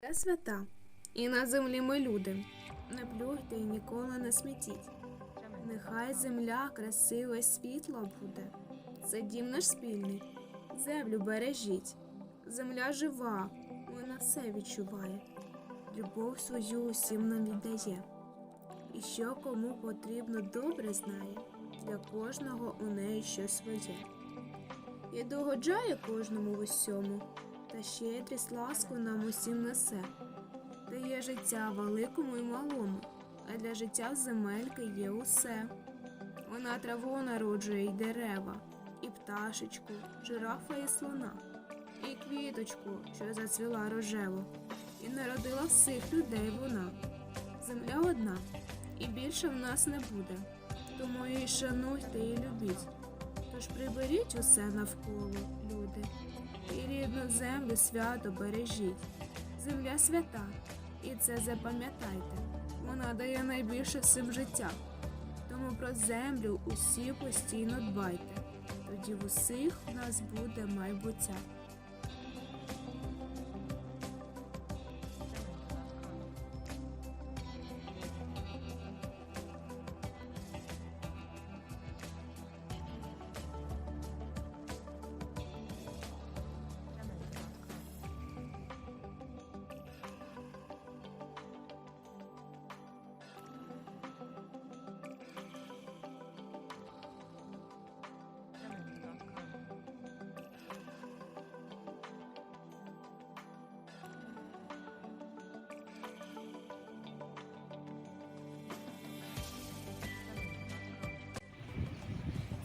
Це свята, і на землі ми люди. Не плюйте і ніколи не смітіть. Нехай земля красива і світла буде. Це дім наш спільний. Землю бережіть. Земля жива, вона все відчуває. Любов свою усім нам віддає. І що кому потрібно добре знає, для кожного у неї щось своє. І догоджає кожному в усьому, та щедрість ласку нам усім несе. Дає життя великому і малому, а для життя земельки є усе. Вона траву народжує й дерева, і пташечку, жирафа і слона, і квіточку, що зацвіла рожево, і народила всіх людей вона. Земля одна, і більше в нас не буде. Тому її шануйте і любіть. Тож приберіть усе навколо, люди, і рідну землю свято бережіть. Земля свята, і це запам'ятайте. Вона дає найбільше всім життя. Тому про землю усі постійно дбайте. Тоді в усіх в нас буде майбуття.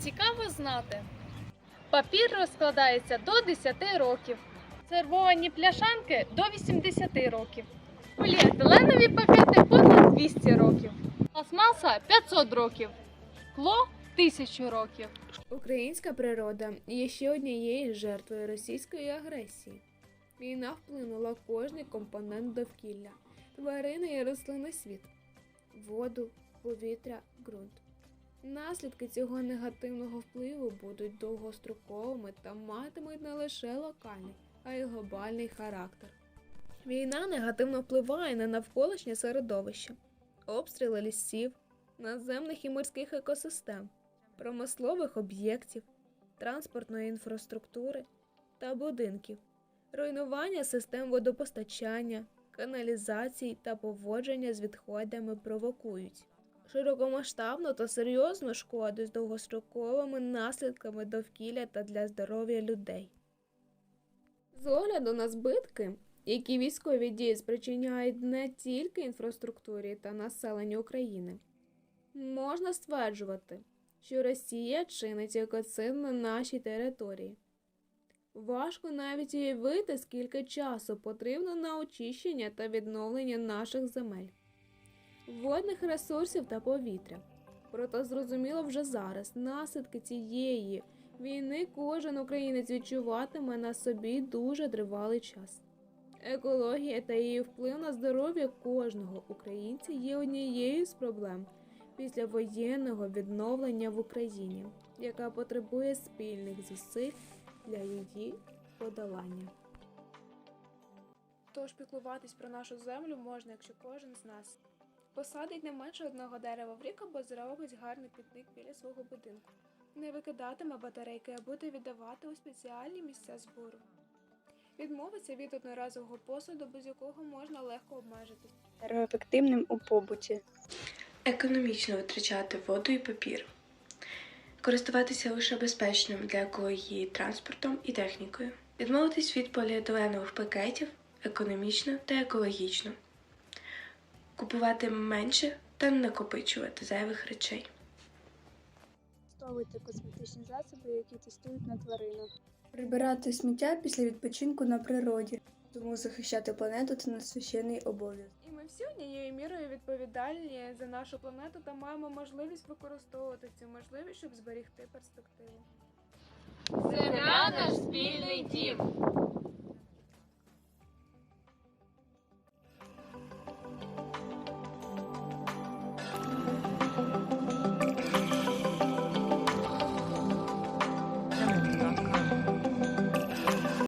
Цікаво знати. Папір розкладається до 10 років. Сервовані пляшанки до 80 років. Поліетиленові пакети понад 200 років. Пластмаса 500 років. Скло 1000 років. Українська природа є ще однією жертвою російської агресії. Війна вплинула кожний компонент довкілля, тварини і рослинний світ, воду, повітря, ґрунт. Наслідки цього негативного впливу будуть довгостроковими та матимуть не лише локальний, а й глобальний характер. Війна негативно впливає на навколишнє середовище, обстріли лісів, наземних і морських екосистем, промислових об'єктів, транспортної інфраструктури та будинків, руйнування систем водопостачання, каналізацій та поводження з відходами провокують широкомасштабну та серйозну шкоду з довгостроковими наслідками довкілля та для здоров'я людей. З огляду на збитки, які військові дії спричиняють не тільки інфраструктурі та населенню України, можна стверджувати, що Росія чинить екоцид на нашій території. Важко навіть уявити, скільки часу потрібно на очищення та відновлення наших земель, водних ресурсів та повітря. Проте зрозуміло вже зараз, наслідки цієї війни кожен українець відчуватиме на собі дуже тривалий час. Екологія та її вплив на здоров'я кожного українця є однією з проблем післявоєнного відновлення в Україні, яка потребує спільних зусиль для її подолання. Тож піклуватись про нашу землю можна, якщо кожен з нас посадить не менше одного дерева в рік або зробить гарний пікник біля свого будинку. Не викидатиме батарейки, а буде віддавати у спеціальні місця збору. Відмовиться від одноразового посуду, без якого можна легко обмежитись. енергоефективним у побуті. Економічно витрачати воду і папір. Користуватися лише безпечним для екології транспортом і технікою. Відмовитись від поліетиленових пакетів економічно та екологічно. Купувати менше та накопичувати зайвих речей. Використовуйте косметичні засоби, які тестують на тваринах. Прибирати сміття після відпочинку на природі, тому захищати планету це надсвященний обов'язок. І ми всі однією мірою відповідальні за нашу планету та маємо можливість використовувати цю можливість, щоб зберегти перспективу. Земля наш спільний дім.